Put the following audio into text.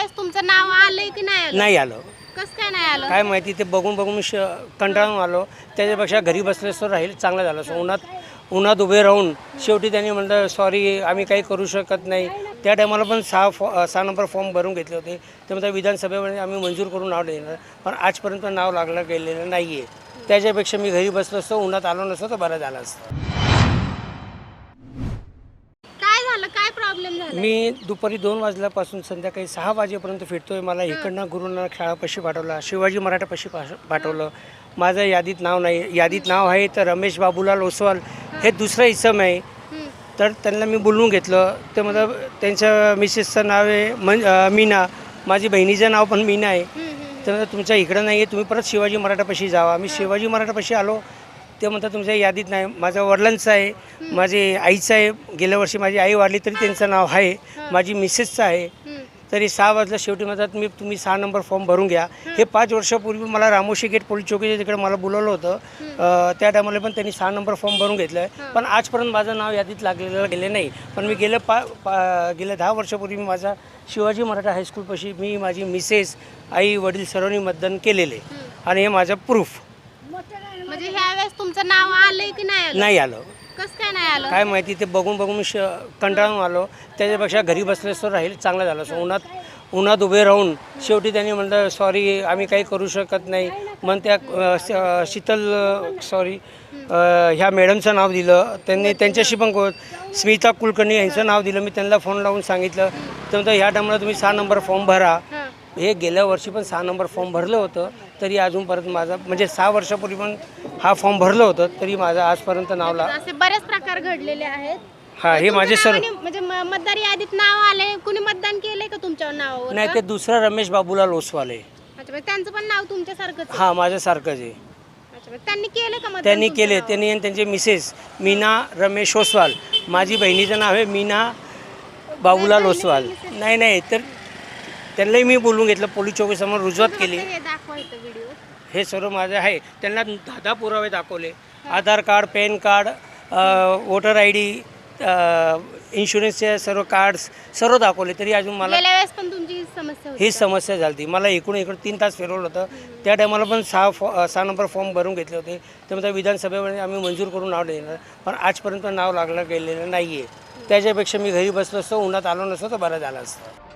वेळेस तुमचं नाव आलंय की नाही आलं? नाही आलं. कसं काय नाही आलं? काय माहिती ते बघून बघून मी श कंटाळून आलो. त्याच्यापेक्षा घरी बसले तर राहील चांगलं झालं. असं उन्हात उन्हात उभे राहून शेवटी त्यांनी म्हणलं सॉरी आम्ही काही करू शकत नाही. त्या टायमाला पण सहा फॉ सहा नंबर फॉर्म भरून घेतले होते. ते म्हणतात विधानसभेमध्ये आम्ही मंजूर करून नाव देणार पण आजपर्यंत नाव लागलं गेलेलं नाही आहे त्याच्यापेक्षा मी घरी बसलो असतो उन्हात आलो नसतो तर बरं झालं असतं. काय प्रॉब्लेम झाला मी दुपारी दोन वाजल्यापासून संध्याकाळी सहा वाजेपर्यंत फिरतोय. मला इकडनं गुरुनानक शाळापाशी पाठवला शिवाजी मराठापाशी पाश- पाठवलं. माझं यादीत नाव नाही. यादीत नाव आहे तर रमेश बाबूलाल ओसवाल हे. दुसरं इसम आहे. हम्म. तर त्यांना मी बोलवून घेतलं. ते मतलब त्यांच्या मिसेसचं नाव आहे मन अं, मीना. माझी बहिणीचं नाव पण मीना आहे. हम्म, हम्म. तर तुमच्या इकडं नाही आहे तुम्ही परत शिवाजी मराठापाशी जावा. मी शिवाजी मराठापाशी आलो. ते म्हणतात तुमच्या यादीत नाही माझ्या वडिलांचं आहे माझे आईचं आहे. गेल्या वर्षी माझी आई वाढली तरी त्यांचं नाव आहे. माझी मिसेसचं आहे. तरी सहा वाजता शेवटी म्हणतात मी तुम्ही सहा नंबर फॉर्म भरून घ्या. हे. पाच वर्षापूर्वी मला रामोशी गेट पोलीस चौकीच्या तिकडे मला बोलवलं होतं. त्या टायमाला पण त्यांनी सहा नंबर फॉर्म भरून घेतलं आहे पण आजपर्यंत माझं नाव यादीत लागलेलं गेले नाही. पण मी गेल्या पा पा गेल्या दहा वर्षापूर्वी मी माझा शिवाजी मराठा हायस्कूलपाशी मी माझी मिसेस आई वडील सर्वांनी मतदान केलेले. आणि हे माझं प्रूफ म्हणजे ह्या वेळेस तुमचं नाव आलंय की नाही आलं? नाही आलं. कसं काय नाही आलं? काय माहिती ते बघून बघून मी श कंटाळून आलो. त्याच्यापेक्षा घरी बसले तर राहील चांगलं झालं. असं उन्हात उन्हात उभे राहून शेवटी त्यांनी म्हणलं सॉरी आम्ही काही करू शकत नाही. मग त्या अ, श- अ, शीतल सॉरी ह्या मॅडमचं नाव दिलं. त्यांनी त्यांच्याशी पण को- स्मिता कुलकर्णी यांचं नाव दिलं. मी त्यांना फोन लावून सांगितलं. तर म्हणतं ह्या टायमाला तुम्ही सहा नंबर फॉर्म भरा. हां. हे गेल्या वर्षी पण सहा नंबर फॉर्म भरलं होतं. तरी अजूनपर्यंत माझा म्हणजे सहा वर्षापूर्वी पण हा फॉर्म भरलं होतं तरी माझं आजपर्यंत नाव ला असे बरेच प्रकार घडलेले आहेत. हा हे माझे सर म्हणजे म- मतदार यादीत नाव आले कुणी मतदान केलंय का तुमच्या नावावर? नाही ते दुसरा रमेश बाबूलाल ओसवाल आहे अच्छा म्हणजे त्यांचं पण नाव तुमच्यासारखंच आहे. हा माझ्यासारखंच आहे. अच्छा म्हणजे त्यांनी केलं का मतदान त्यांनी तुमच्या केले नावावर? त्यांनी आणि त्यांचे मिसेस मीना रमेश ओसवाल. माझी बहिणीचं नाव आहे मीना बाबूलाल ओसवाल नाही नाही तर त्यांनाही मी बोलून घेतलं पोलीस चौकीसमोर रुजवात केली. हे दाखवा इथं व्हिडिओ हे सर्व माझे आहे. त्यांना दहा पुरावे दाखवले. Aadhaar card PAN card voter I D इन्शुरन्सचे सर्व कार्ड्स सर्व दाखवले. तरी अजून मला गेल्या वेळेस पण तुमची ही समस्या होती ही समस्या झाली मला एकूण एकूण तीन तास फिरवलं होतं. त्या टायमाला पण सहा फॉ सहा नंबर फॉर्म भरून घेतले होते. ते म्हणतात विधानसभेमध्ये आम्ही मंजूर करून नाव देणार. पण आजपर्यंत नाव लागलं गेलेलं नाही आहे त्याच्यापेक्षा मी घरी बसलो असतो उन्हात आलो नसतो तर बरं झालं असतं.